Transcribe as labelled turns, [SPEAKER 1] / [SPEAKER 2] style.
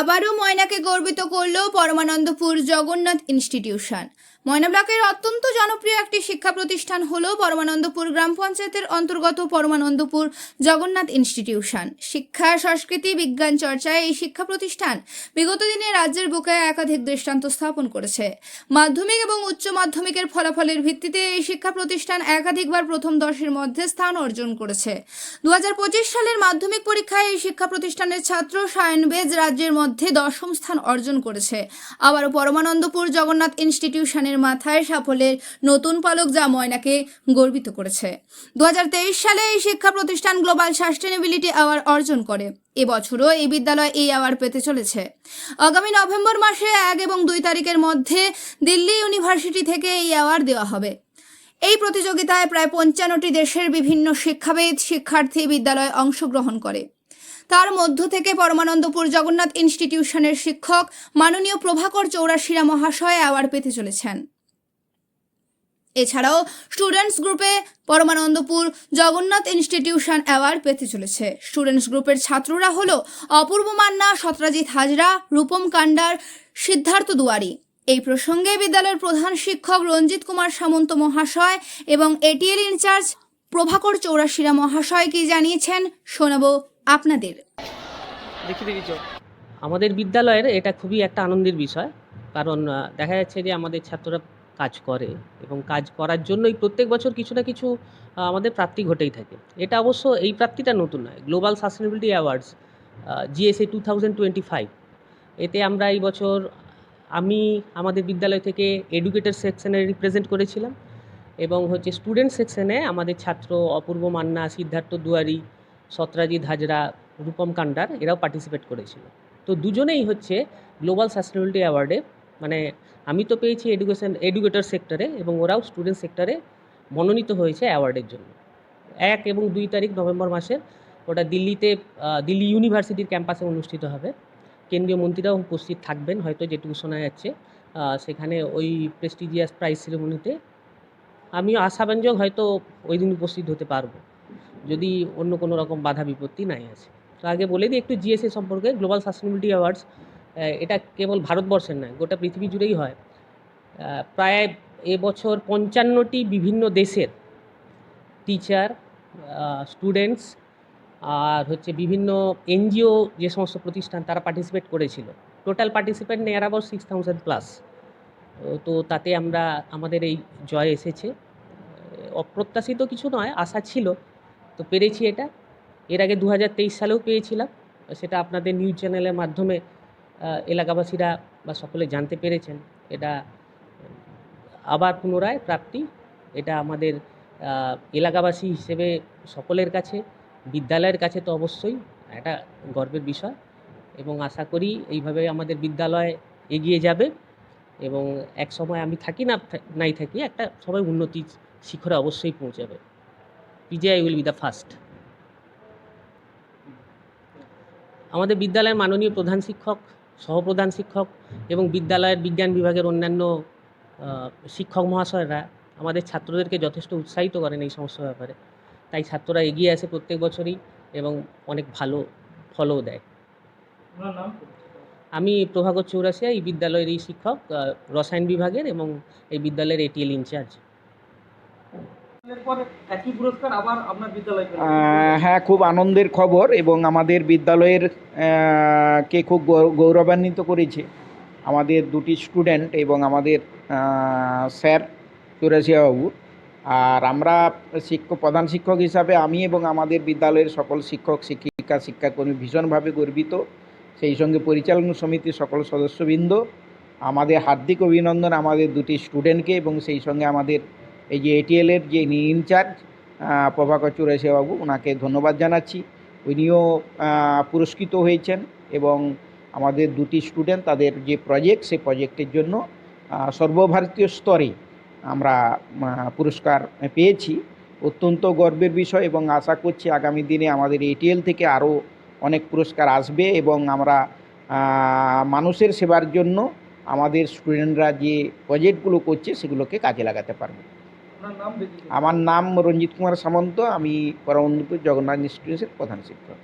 [SPEAKER 1] আবারও ময়নাকে গর্বিত করল পরমানন্দপুর জগন্নাথ ইনস্টিটিউশন। ময়না ব্লকের অত্যন্ত জনপ্রিয় একটি শিক্ষা প্রতিষ্ঠান হল পরমানন্দপুর গ্রাম পঞ্চায়েতের অন্তর্গত পরমানন্দপুর জগন্নাথ ইনস্টিটিউশন। শিক্ষা, সংস্কৃতি, বিজ্ঞান চর্চায় এই শিক্ষা প্রতিষ্ঠান বিগত দিনে রাজ্যের বুকে একাধিক দৃষ্টান্ত স্থাপন করেছে। মাধ্যমিক এবং উচ্চ মাধ্যমিকের ফলাফলের ভিত্তিতে এই শিক্ষা প্রতিষ্ঠান একাধিকবার প্রথম দশের মধ্যে স্থান অর্জন করেছে। দু হাজার পঁচিশ সালের মাধ্যমিক পরীক্ষায় এই শিক্ষা প্রতিষ্ঠানের ছাত্র সায়ন বেজ রাজ্যের মধ্যে দশম স্থান অর্জন করেছে। আবারও পরমানন্দপুর জগন্নাথ ইনস্টিটিউশনের মাথায় সাফল্যের নতুন পালক যা ময়নাকে গর্বিত করেছে। দু হাজার তেইশ সালে এই শিক্ষা প্রতিষ্ঠান গ্লোবাল সাস্টেনেবিলিটি অ্যাওয়ার্ড অর্জন করে। এবছরও এই বিদ্যালয় এই অ্যাওয়ার্ড পেতে চলেছে। আগামী নভেম্বর মাসে এক এবং দুই তারিখের মধ্যে দিল্লি ইউনিভার্সিটি থেকে এই অ্যাওয়ার্ড দেওয়া হবে। এই প্রতিযোগিতায় প্রায় পঞ্চান্নটি দেশের বিভিন্ন শিক্ষাবিদ, শিক্ষার্থী বিদ্যালয়ে অংশগ্রহণ করে। তার মধ্য থেকে পরমানন্দপুর জগন্নাথ ইনস্টিটিউশনের শিক্ষক মাননীয় প্রভাকর চৌরাশিরা মহাশয় অ্যাওয়ার্ড পেতে চলেছেন। এছাড়াও স্টুডেন্টস গ্রুপে পরমানন্দপুর জগন্নাথ ইনস্টিটিউশন অ্যাওয়ার্ড পেতে চলেছে। স্টুডেন্টস গ্রুপের ছাত্ররা হলো অপূর্ব মান্না সত্রাজিৎ হাজরা, রূপম কান্ডার, সিদ্ধার্থ দুয়ারি। এই প্রসঙ্গে বিদ্যালয়ের প্রধান শিক্ষক রঞ্জিত কুমার সামন্ত মহাশয় এবং এটিএল ইনচার্জ প্রভাকর চৌরাশিরা মহাশয় কি জানিয়েছেন, শোনাবো আপনাদের।
[SPEAKER 2] আমাদের বিদ্যালয়ের এটা খুবই একটা আনন্দের বিষয়, কারণ দেখা যাচ্ছে যে আমাদের ছাত্ররা কাজ করে এবং কাজ করার জন্যই প্রত্যেক বছর কিছু না কিছু আমাদের প্রাপ্তি ঘটেই থাকে। এটা অবশ্য এই প্রাপ্তিটা নতুন নয়। Global sustainability awards GSA two thousand twenty five এতে আমরা এই বছর আমি আমাদের বিদ্যালয় থেকে এডুকেটর সেকশনে রিপ্রেজেন্ট করেছিলাম এবং হচ্ছে স্টুডেন্ট সেকশনে আমাদের ছাত্র অপূর্ব মান্না, সিদ্ধার্থ দুয়ারি সত্রাজিৎ হাজরা রূপম কান্ডার এরাও পার্টিসিপেট করেছিল। তো দুজনেই হচ্ছে গ্লোবাল সাস্টেনেবিলিটি অ্যাওয়ার্ডে মানে আমি তো পেয়েছি এডুকেশন এডুকেটর সেক্টরে এবং ওরাও স্টুডেন্ট সেক্টরে মনোনীত হয়েছে অ্যাওয়ার্ডের জন্য। এক এবং দুই তারিখ নভেম্বর মাসের ওটা দিল্লিতে দিল্লি ইউনিভার্সিটির ক্যাম্পাসে অনুষ্ঠিত হবে। কেন্দ্রীয় মন্ত্রীরাও উপস্থিত থাকবেন, হয়তো যেটুকু শোনা যাচ্ছে। সেখানে ওই প্রেস্টিজিয়াস প্রাইজ সেরেমনিতে আমিও আশাব্যঞ্জক হয়তো ওই দিন উপস্থিত হতে পারব। যদি অন্য কোনো রকম বাধা বিপত্তি নাই আছে। তো আগে বলে দিই, একটু জিএসএ সম্পর্কে গ্লোবাল সাস্টেনেবিলিটি অ্যাওয়ার্ডস এটা কেবল ভারতবর্ষের নয়, গোটা পৃথিবী জুড়েই হয়। প্রায় এবছর পঞ্চান্নটি বিভিন্ন দেশের টিচার স্টুডেন্টস আর হচ্ছে বিভিন্ন এনজিও যে সমস্ত প্রতিষ্ঠান তারা পার্টিসিপেট করেছিল। Total participant near about six thousand plus তো তাতে আমরা, আমাদের এই জয় এসেছে। অপ্রত্যাশিত কিছু নয়, আশা ছিল। তো পেরেছি এটা। এর আগে দু হাজার তেইশ সালেও পেয়েছিলাম। সেটা আপনাদের নিউজ চ্যানেলের মাধ্যমে এলাকাবাসীরা বা সকলে জানতে পেরেছেন। এটা আবার পুনরায় প্রাপ্তি। এটা আমাদের এলাকাবাসী হিসেবে সকলের কাছে, বিদ্যালয়ের কাছে তো অবশ্যই একটা গর্বের বিষয়। এবং আশা করি এইভাবে আমাদের বিদ্যালয় এগিয়ে যাবে। এবং এক সময় আমি থাকি না নাই থাকি, একটা সবাই উন্নতির শিখরে অবশ্যই পৌঁছাবে। PGI will be the first আমাদের বিদ্যালয়ের মাননীয় প্রধান শিক্ষক সহপ্রধান শিক্ষক এবং বিদ্যালয়ের বিজ্ঞান বিভাগের অন্যান্য শিক্ষক মহাশয়রা আমাদের ছাত্রদেরকে যথেষ্ট উৎসাহিত করেন এই সমস্ত ব্যাপারে। তাই ছাত্ররা এগিয়ে আসে প্রত্যেক বছরই এবং অনেক ভালো ফলও দেয়। আমি প্রভাকর চৌরাশিয়া এই বিদ্যালয়ের এই শিক্ষক রসায়ন বিভাগের এবং এই বিদ্যালয়ের এটিএল ইনচার্জ
[SPEAKER 3] হ্যাঁ খুব আনন্দের খবর এবং আমাদের বিদ্যালয়ের কে খুব গৌরবান্বিত করেছে। আমাদের দুটি স্টুডেন্ট এবং আমাদের স্যার চৌরাশিয়া বাবু আর আমরা শিক্ষক, প্রধান শিক্ষক হিসাবে আমি এবং আমাদের বিদ্যালয়ের সকল শিক্ষক, শিক্ষিকা, শিক্ষাকর্মী ভীষণভাবে গর্বিত। সেই সঙ্গে পরিচালনা সমিতির সকল সদস্যবৃন্দ। আমাদের হার্দিক অভিনন্দন আমাদের দুটি স্টুডেন্টকে এবং সেই সঙ্গে আমাদের এই যে এটিএলের যে ইনচার্জ প্রভাকর চুরাশিয়া বাবু ওনাকে ধন্যবাদ জানাচ্ছি। উনিও পুরস্কৃত হয়েছেন এবং আমাদের দুটি স্টুডেন্ট তাদের যে প্রজেক্ট সেই প্রজেক্টের জন্য সর্বভারতীয় স্তরে আমরা পুরস্কার পেয়েছি। অত্যন্ত গর্বের বিষয় এবং আশা করছি আগামী দিনে আমাদের এটিএল থেকে আরও অনেক পুরস্কার আসবে এবং আমরা মানুষের সেবার জন্য আমাদের স্টুডেন্টরা যে প্রজেক্টগুলো করছে, সেগুলোকে কাজে লাগাতে পারবে। আমার নাম রঞ্জিত কুমার সামন্ত আমি পরমন্দপুর জগন্নাথ ইনস্টিটিউটের প্রধান শিক্ষক।